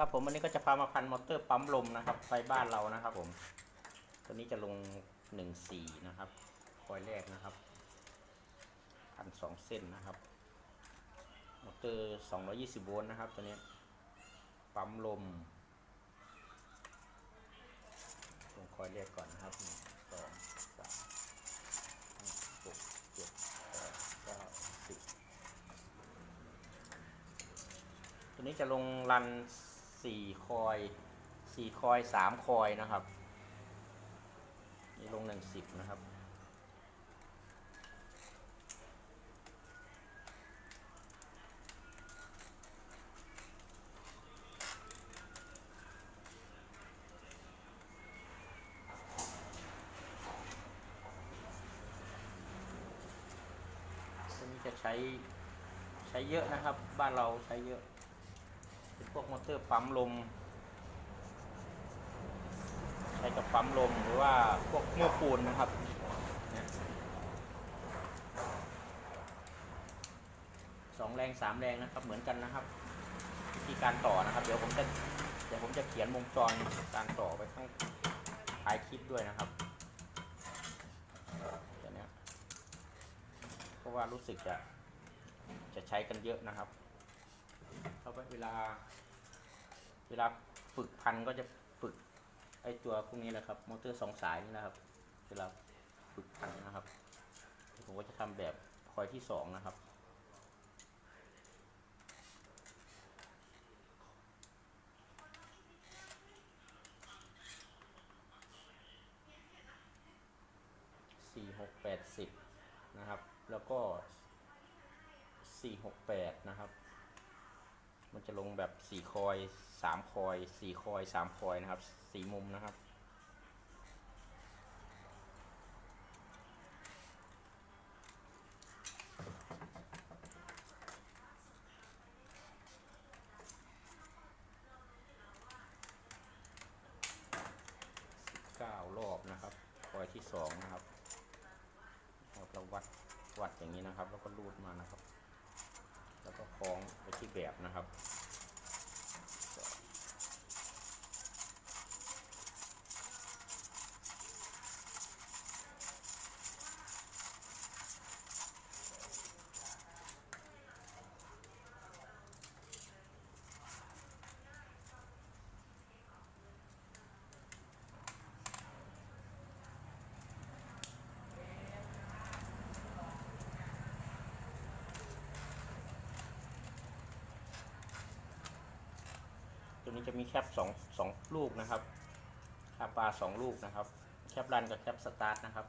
ครับผมวันนี้ก็จะพามาพันมอเตอร์ปั๊มลมนะครับไฟบ้านเรานะครับ ผม ตัวนี้จะลงหนึ่งสี่นะครับคอยแรกนะครับพันสองเส้นนะครับ มอเตอร์สองร้อยี่สิบโวลต์นะครับตัวนี้ ปั๊มลมลงคอยแรกก่อนนะครับหนึ่งสองสามห้าหกเจ็ดแปดเก้าสิบตัวนี้จะลงรัน สี่คอยสี่คอยสามคอยนะครับ นี่ลงหนึ่งสิบนะครับนี้จะใช้ใช้เยอะนะครับ บ้านเราใช้เยอะ วกมอเตอร์ปั๊มลมใช้กับปั๊มลมหรือว่าพวกโม้ปูนนะครับสองแรงสามแรงนะครับเหมือนกันนะครับวิธีการต่อนะครับ เดี๋ยวผมจะเดี๋ยวผมจะเขียนวงจรการต่อไว้ข้างท้ายคลิปด้วยนะครับเดี๋ยวนี้เพราะว่ารู้สึกจะจะใช้กันเยอะนะครับเพราะว่าเวลา เวลาฝึกพันก็จะฝึกไอตัวพวกนี้แหละครับมอเตอร์สองสายนี่นะครับ เวลาฝึกพันนะครับ ผมก็จะทำแบบคอยที่สองนะครับสี่หกแปดสิบนะครับ แล้วก็สี่หกแปดนะครับ มันจะลงแบบสี่คอย สามคอยสี่คอยสามคอยนะครับสี่มุมนะครับ เก้ารอบนะครับ คอยที่สองนะครับเราวัดวัดอย่างนี้นะครับ แล้วก็รูดมานะครับ แล้วก็คล้องไปที่แบบนะครับ นี้จะมีแคปสองสองลูกนะครับคาปลาสองลูกนะครับ แคปรันกับแคปสตาร์ทนะครับ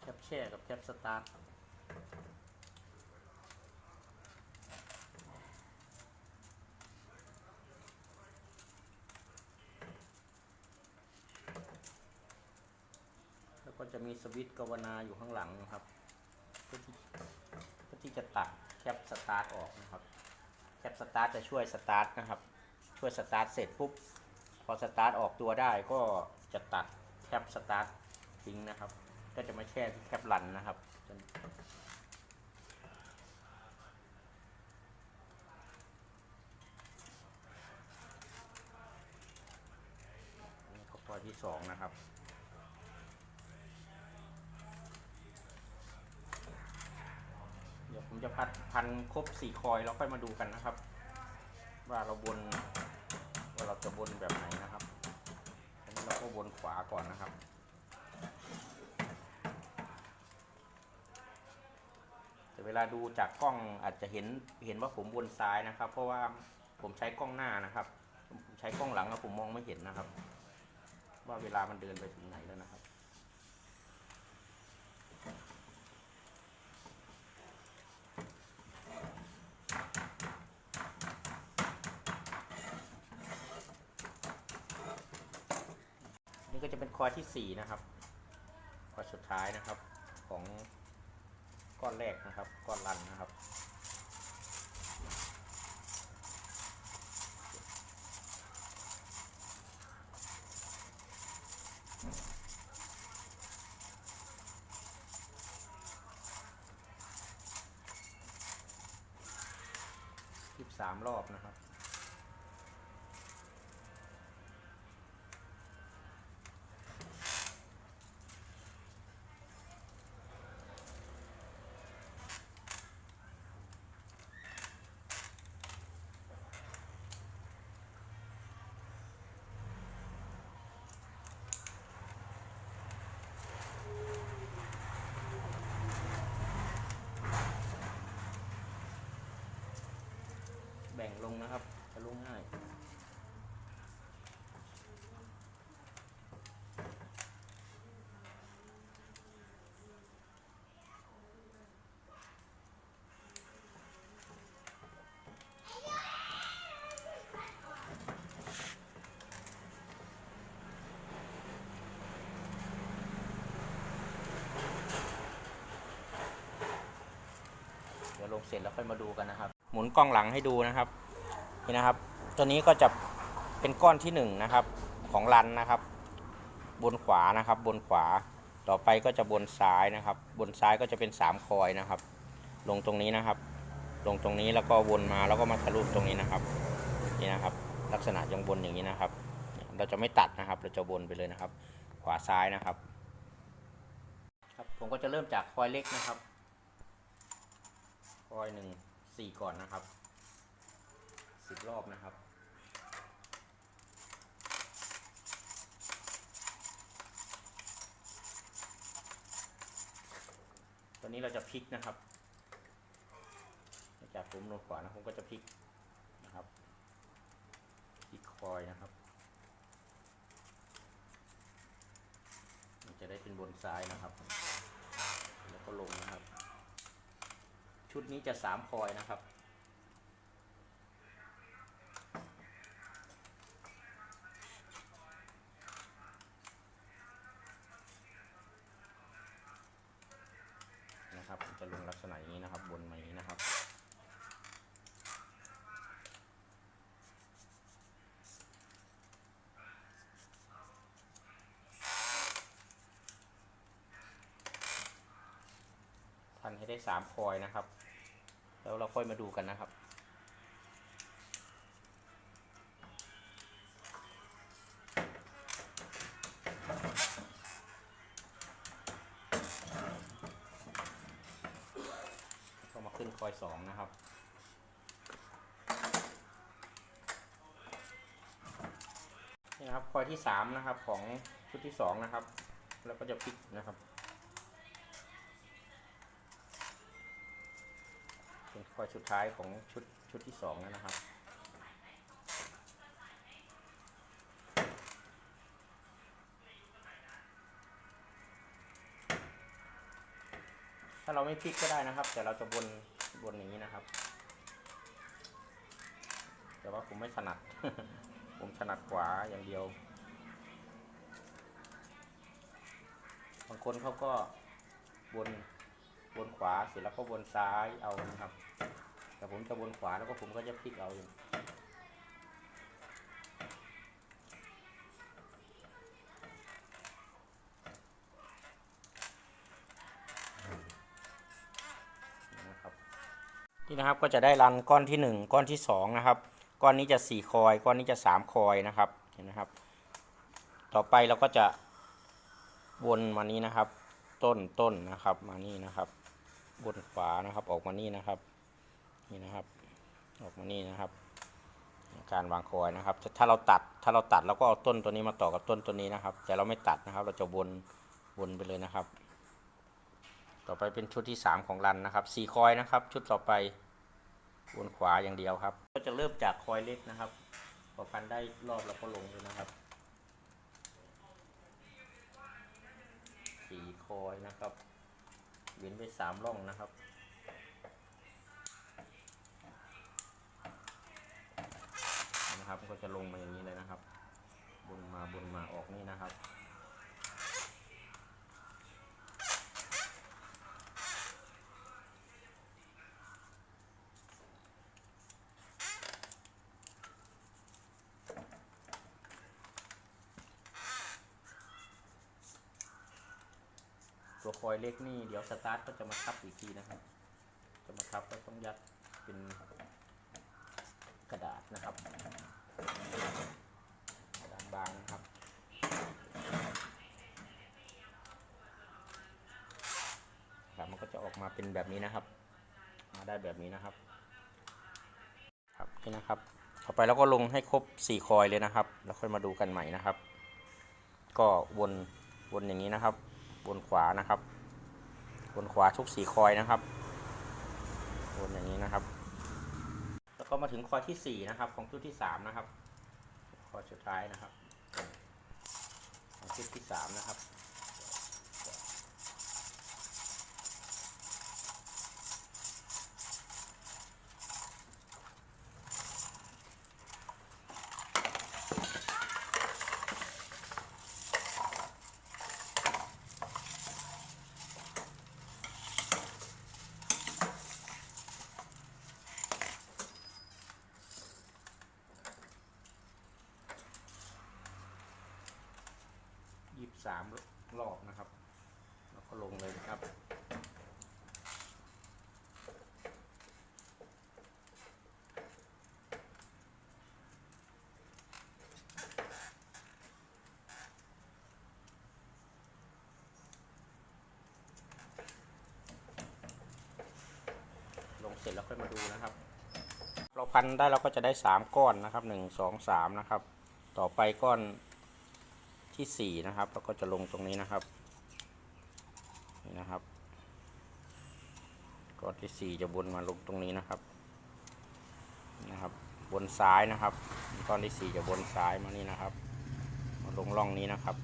แคปแช่กับแคปสตาร์ทแล้วก็จะมีสวิตช์กาวนาอยู่ข้างหลังนะครับ เพื่อที่เพื่อที่จะตัดแคปสตาร์ทออกนะครับ แคปสตาร์ทจะช่วยสตาร์ทนะครับ ช่วยสตาร์ทเสร็จปุ๊บ พอสตาร์ทออกตัวได้ก็จะตัดแคปสตาร์ททิ้งนะครับ ก็จะมาแช่ที่แคปรันนะครับจนนี่ก็พอที่สองนะครับ เดี๋ยวผมจะ พันครบสี่คอยแล้วค่อยมาดูกันนะครับ ว่าเราบนว่าเราจะบนแบบไหนนะครับอันนี้เราก็บนขวาก่อนนะครับแต่เวลาดูจากกล้องอาจจะเห็นเห็นว่าผมบนซ้ายนะครับ เพราะว่าผมใช้กล้องหน้านะครับ ผมใช้กล้องหลังแล้วผมมองไม่เห็นนะครับ ว่าเวลามันเดินไปถึงไหนแล้วนะครับ นี่ก็จะ เป็นคอร์ที่สี่นะครับคอร์สุดท้ายนะครับของก้อนแรกนะครับ ก้อนรันนะครับสิบสามรอบนะครับ บ่งลงนะครับจะลงง่ายเดี๋ยวลงเสร็จแล้วค่อยมาดูกันนะครับ หมุนกล้องหลังให้ดูนะครับนี่นะครับ ตัวนี้ก็จะเป็นก้อนที่หนึ่งนะครับของรันนะครับ บนขวานะครับ บนขวาต่อไปก็จะบนซ้ายนะครับ บนซ้ายก็จะเป็นสามคอยนะครับ ลงตรงนี้นะครับ ลงตรงนี้แล้วก็วนมาแล้วก็มาทะลุตรงนี้นะครับนี่นะครับ ลักษณะยังบนอย่างนี้นะครับ เราจะไม่ตัดนะครับ เราจะวนไปเลยนะครับ ขวาซ้ายนะครับครับ ผมก็จะเริ่มจากคอยเล็กนะครับ คอยหนึ่ง สี่ก่อนนะครับสิบรอบนะครับตอนนี้เราจะพลิกนะครับ จากผมลงขวานะผมก็จะพลิกนะครับพลิกคอยนะครับ มันจะได้เป็นบนซ้ายนะครับ แล้วก็ลงนะครับ ชุดนี้จะสามคอยนะครับ นะครับจะลงลักษณะอย่างนี้นะครับ บนมาอย่างนี้ นะครับพันให้ได้สามคอยนะครับ แล้วเราค่อยมาดูกันนะครับ ก็มาขึ้นคอยสองนะครับนี่นะครับคอยที่สามนะครับของชุดที่สองนะครับ แล้วก็จะพลิกนะครับ เป็นคอยสุดท้ายของชุดชุดที่สองนะครับ ถ้าเราไม่พลิกก็ได้นะครับ แต่เราจะบนบนอย่างนี้นะครับ แต่ว่าผมไม่ถนัด ผมถนัดขวาอย่างเดียว บางคนเขาก็บน ขวาเสร็จแล้วก็บนซ้ายเอานะครับ แต่ผมจะบนขวาแล้วก็ผมก็จะพลิกเอานี่นะครับก็จะได้รันก้อนที่หนึ่งก้อนที่สองนะครับก้อนนี้จะสี่คอย ก้อนนี้จะสามคอยนะครับเห็นนะครับ ต่อไปเราก็จะวนมานี้นะครับ ต้นต้นนะครับมานี่นะครับ บนขวานะครับ ออกมานี่นะครับ นี่นะครับ ออกมานี่นะครับ การวางคอยนะครับ ถ้าเราตัดถ้าเราตัดเราก็เอาต้นตัวนี้มาต่อกับต้นตัวนี้นะครับ แต่เราไม่ตัดนะครับ เราจะวนวนไปเลยนะครับ ต่อไปเป็นชุดที่สามของรันนะครับสี่คอยนะครับ ชุดต่อไปวนขวาอย่างเดียวครับ ก็จะเริ่มจากคอยเล็กนะครับพอพันได้รอบเราก็ลงเลยนะครับสี่คอยนะครับ เว้นไปสามร่องนะครับ นะครับก็จะลงมาอย่างนี้เลยนะครับ บนมาบนมาออกนี่นะครับ ตัวคอยเล็กนี่เดี๋ยวสตาร์ทก็จะมาทับอีกทีนะครับ จะมาทับก็ต้องยัดเป็นกระดาษนะครับ กระดาษบางนะครับครับมันก็จะออกมาเป็นแบบนี้นะครับ มาได้แบบนี้นะครับ ครับนี่นะครับต่อไปเราก็ลงให้ครบ 4 คอยเลยนะครับ แล้วค่อยมาดูกันใหม่นะครับ ก็วนวนอย่างนี้นะครับ บนขวานะครับ บนขวาทุกสี่คอยนะครับบนอย่างนี้นะครับ แล้วก็มาถึงคอยที่สี่นะครับ ของชุดที่สามนะครับ คอยสุดท้ายนะครับ ของชุดที่สามนะครับ ยี่สิบสามรอบนะครับ แล้วก็ลงเลยนะครับ ลง เร็จแล้วค่อยมาดูนะครับ เราพันได้เราก็จะได้สามก้อนนะครับหนึ่งสองสามนะครับ ต่อไปก้อนที่สี่นะครับแล้วก็จะลงตรงนี้นะครับนี่นะครับก้อนที่สี่จะวนมาลงตรงนี้นะครับนะครับบนซ้ายนะครับก้อนที่สี่จะบนซ้ายมานี่นะครับมาลงร่องนี้นะครับ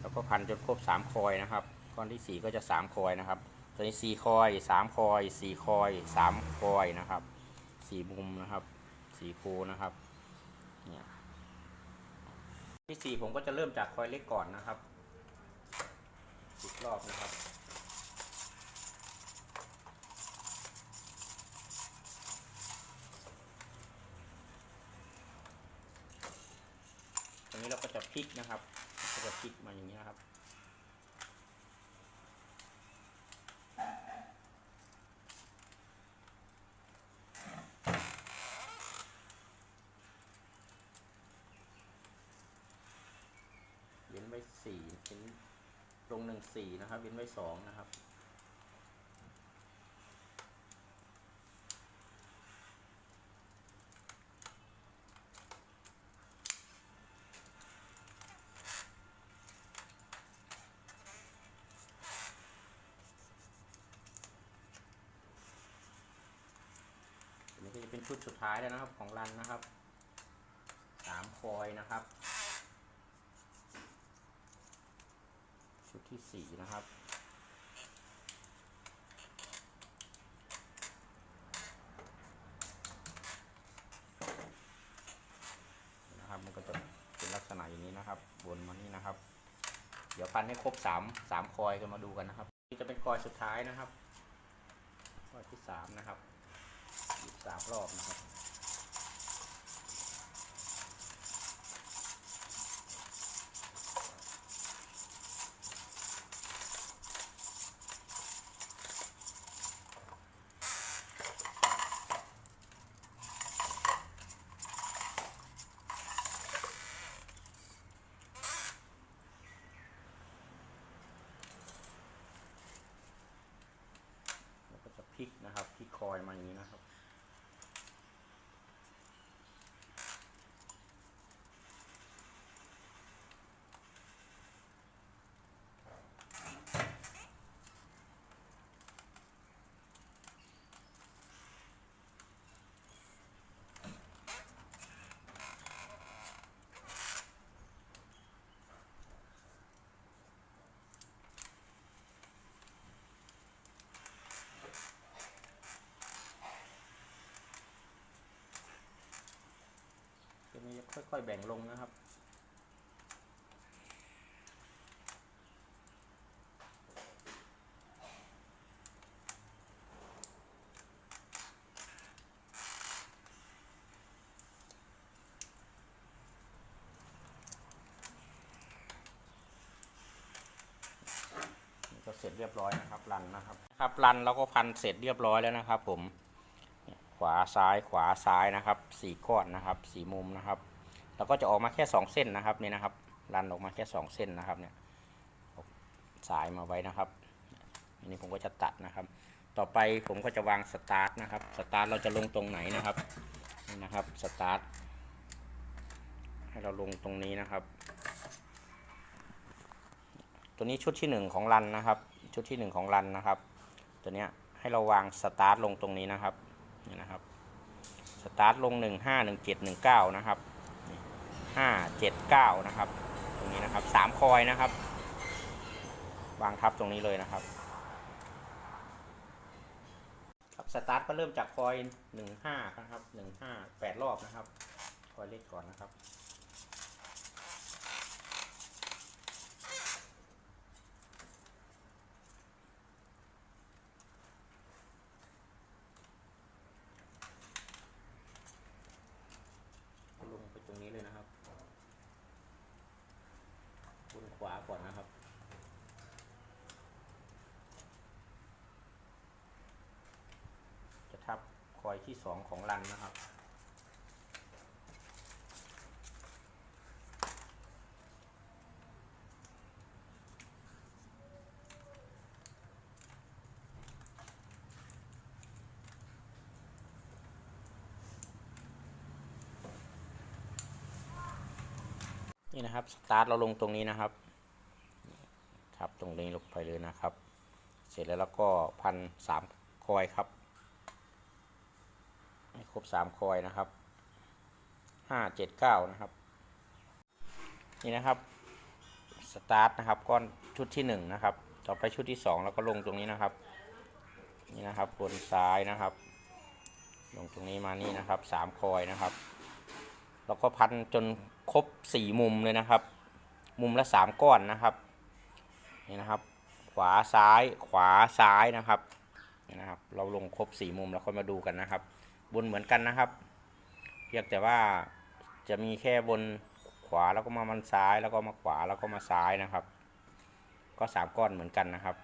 แล้วก็พันจนครบสามคอยนะครับ ก้อนที่สี่ก็จะสามคอยนะครับ ตัวนี้สี่คอยสามคอยสี่คอยสามคอยนะครับสี่มุมนะครับสี่คูนะครับเนี่ยที่สี่ผมก็จะเริ่มจากคอยเล็กก่อนนะครับสิบรอบนะครับตรงนี้เราก็จะพลิกนะครับ ก็จะพลิกมาอย่างนี้นะครับ เว้นไว้สี่เว้นลงหนึ่ง สี่นะครับเว้นไว้สองนะครับนนี้ก็จะเป็นชุดสุดท้ายแล้วนะครับของรันนะครับสามคอยนะครับ ชุด ที่สี่นะครับ นะครับ มันก็จะเป็นลักษณะอย่างนี้นะครับ วนมานี่นะครับ เดี๋ยวพันให้ครบสามสามคอยกันมาดูกันนะครับ นี่จะเป็นคอยสุดท้ายนะครับ คอยที่สามนะครับอีกสามรอบนะครับ แล้วก็จะพลิกนะครับพลิกคอยมาอย่างนี้นะครับ จะมี ค่อยๆแบ่งลงนะครับ ก็เสร็จเรียบร้อยนะครับรันนะครับครับรันเราก็พันเสร็จเรียบร้อยแล้วนะครับ ผมขวาซ้ายขวาซ้ายนะครับสี่ก้อนนะครับสี่มุมนะครับ แล้วก็จะออกมาแค่สองเส้นนะครับนี่นะครับรันออกมาแค่สองเส้นนะครับเนี่ยสายมาไว้นะครับอันนี้ผมก็จะตัดนะครับ ต่อไปผมก็จะวางสตาร์ทนะครับสตาร์ทเราจะลงตรงไหนนะครับนี่นะครับสตาร์ทให้เราลงตรงนี้นะครับ ตัวนี้ชุดที่หนึ่งของรันนะครับ ชุดที่หนึ่งของรันนะครับ ตัวเนี้ยให้เราวางสตาร์ทลงตรงนี้นะครับนี่นะครับสตาร์ทลงหนึ่งห้าหนึ่งเจ็ดหนึ่งเก้านะครับ ห้าเจ็ดเก้านะครับ ตรงนี้นะครับสามคอยนะครับ วางทับตรงนี้เลยนะครับครับสตาร์ทก็เริ่มจากคอยหนึ่งห้านะครับหนึ่งห้าแปดรอบนะครับ คอยเล็กก่อนนะครับ ลงไปตรงนี้เลยนะครับบนขวาก่อนนะครับ จะทับ คอยที่สองของรันนะครับ นี่นะครับ สตาร์ทเราลงตรงนี้นะครับทับตรงนี้ลงไปเลยนะครับ เสร็จแล้วเราก็พันสามคอยครับ ครบสามคอยนะครับห้าเจ็ดเก้านะครับ นี่นะครับสตาร์ทนะครับก้อนชุดที่หนึ่งนะครับ ต่อไปชุดที่สองแล้วก็ลงตรงนี้นะครับ นี่นะครับบนซ้ายนะครับ ลงตรงนี้มานี่นะครับสามคอยนะครับแล้วก็พันจนครบสี่มุมเลยนะครับ มุมละสามก้อนนะครับนี่นะครับ ขวาซ้ายขวาซ้ายนะครับนี่นะครับ เราลงครบสี่มุมแล้วค่อยมาดูกันนะครับ นเหมือนกันนะครับเพียงแต่ว่าจะมีแค่บนขวาแล้วก็มามันซ้ายแล้วก็มาขวาแล้วก็มาซ้ายนะครับ ก็สามก้อนเหมือนกันนะครับ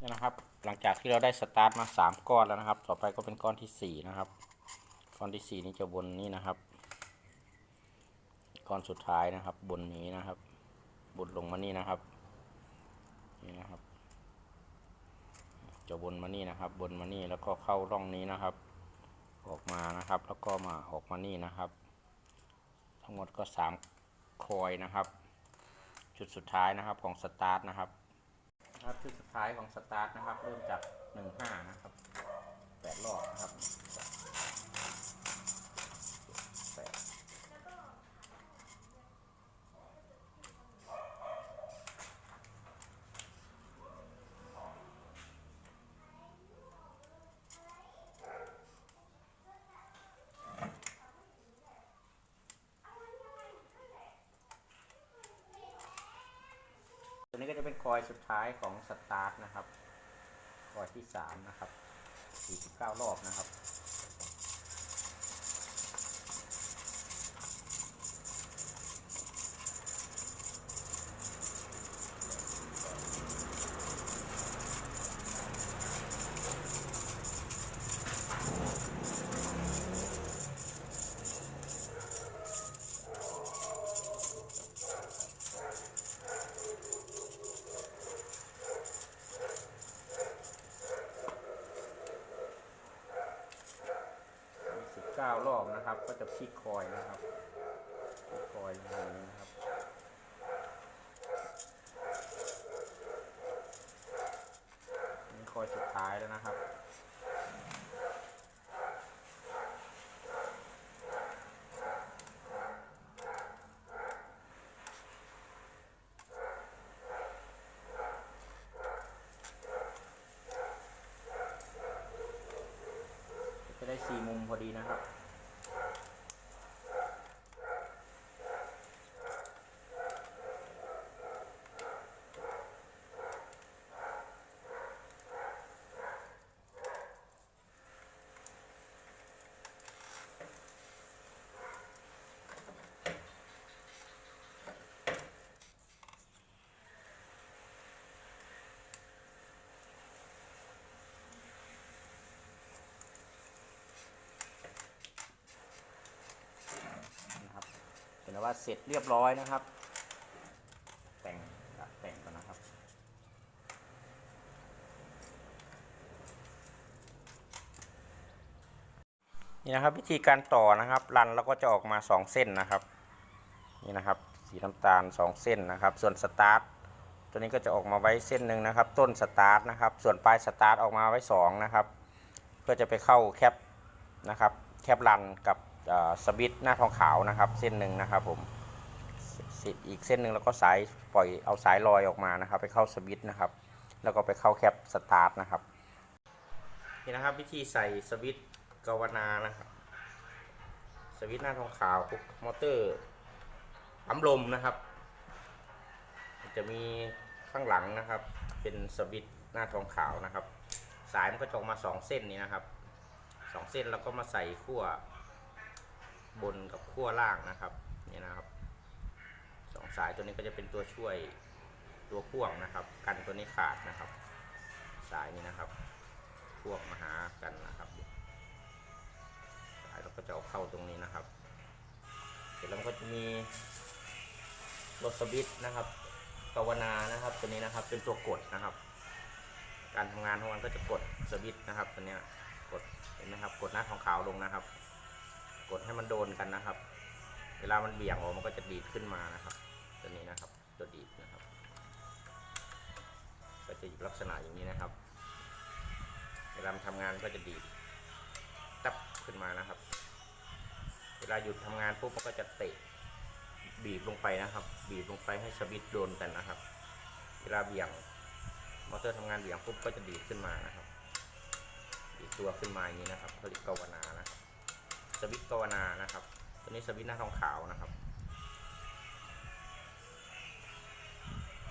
นี่นะครับ หลังจากที่เราได้สตาร์ทมาสามก้อนแล้วนะครับ ต่อไปก็เป็นก้อนที่สี่นะครับ ก้อนที่สี่นี่จะบนนี้นะครับ ก้อนสุดท้ายนะครับ บนนี้นะครับ บนลงมานี่นะครับ นี่นะครับ จะบนมานี่นะครับบนมานี่แล้วก็เข้าร่องนี้นะครับ ออกมานะครับ แล้วก็มาออกมานี่นะครับ ทั้งหมดก็สามคอยนะครับ จุดสุดท้ายนะครับของสตาร์ทนะครับครับจุดสุดท้ายของสตาร์ทนะครับ เริ่มจากหนึ่งห้านะครับแปดรอบนะครับ นี้ก็จะเป็นคอยสุดท้ายของสตาร์ทนะครับ คอยที่สามนะครับ 49 รอบนะครับ 9รอบนะครับ ก็จะพลิกคอยนะครับพลิกคอยอย่างนี้นะครับ นี่คอยสุดท้ายแล้วนะครับ จะได้สี่มุมพอ ดีนะครับนะครับ เป็นว่าเสร็จเรียบร้อยนะครับ แต่งตัดแต่งก่อนนะครับนี่นะครับวิธีการต่อนะครับรันแล้วก็จะออกมา 2 เส้นนะครับนี่นะครับสีน้ำตาล 2 เส้นนะครับ ส่วนสตาร์ทตัวนี้ก็จะออกมาไว้เส้นหนึ่งนะครับ ต้นสตาร์ทนะครับ ส่วนปลายสตาร์ทออกมาไว้2นะครับก็จะไปเข้าแคปนะครับแคปรันกับ สวิตหน้าทองขาวนะครับ เส้นหนึ่งนะครับผมสร็จอีกเส้นหนึ่งแล้วก็สายปล่อยเอาสายลอยออกมานะครับ ไปเข้าสวิตนะครับ แล้วก็ไปเข้าแคปสตาร์ทนะครับนี่นะครับ วิธีใส่สวิตกาวนานะครับสวิตหน้าทองขาวมอเตอร์ปั๊มลมนะครับ จะมีข้างหลังนะครับ เป็นสวิตหน้าทองขาวนะครับ สายมันก็จะออกมาสองเส้นนี้นะครับสองเส้นแล้วก็มาใส่ขั้ว บนกับขั้วล่างนะครับนี่นะครับสองสายตัวนี้ก็จะเป็นตัวช่วยตัวพ่วงนะครับ กันตัวนี้ขาดนะครับ สายนี้นะครับพ่วงมาหากันนะครับสายเราก็จะเอาเข้าตรงนี้นะครับ เสร็จแล้วมันก็จะมีรถสวิตช์นะครับภาวนานะครับ ตัวนี้นะครับเป็นตัวกดนะครับ การทำงานของมันก็จะกดสวิตช์นะครับตัวนี้กดเห็นไหมครับ กดหน้าทองขาวลงนะครับ กดให้มันโดนกันนะครับ เวลามันเบี่ยงออกมันก็จะดีดขึ้นมานะครับ ตัวนี้นะครับ ตัวดีดนะครับ ก็จะอยู่ลักษณะอย่างนี้นะครับ เวลามันทำงานก็จะดีดตับขึ้นมานะครับ เวลาหยุดทำงานปุ๊บมันก็จะเตะบีบลงไปนะครับ บีบลงไปให้สวิตช์โดนกันนะครับ เวลาเบี่ยงมอเตอร์ทำงานเบี่ยงปุ๊บก็จะดีดขึ้นมานะครับ ดีดตัวขึ้นมาอย่างนี้นะครับผลิตกวนา สวิตกวนานะครับ ตัวนี้สวิตหน้าทองขาวนะครับ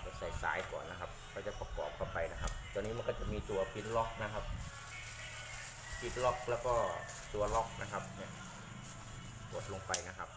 เราใส่สายก่อนนะครับ เราจะประกอบเข้าไปนะครับ ตัวนี้มันก็จะมีตัวพินล็อกนะครับพินล็อกแล้วก็ตัวล็อกนะครับเนี่ยกดลงไปนะครับ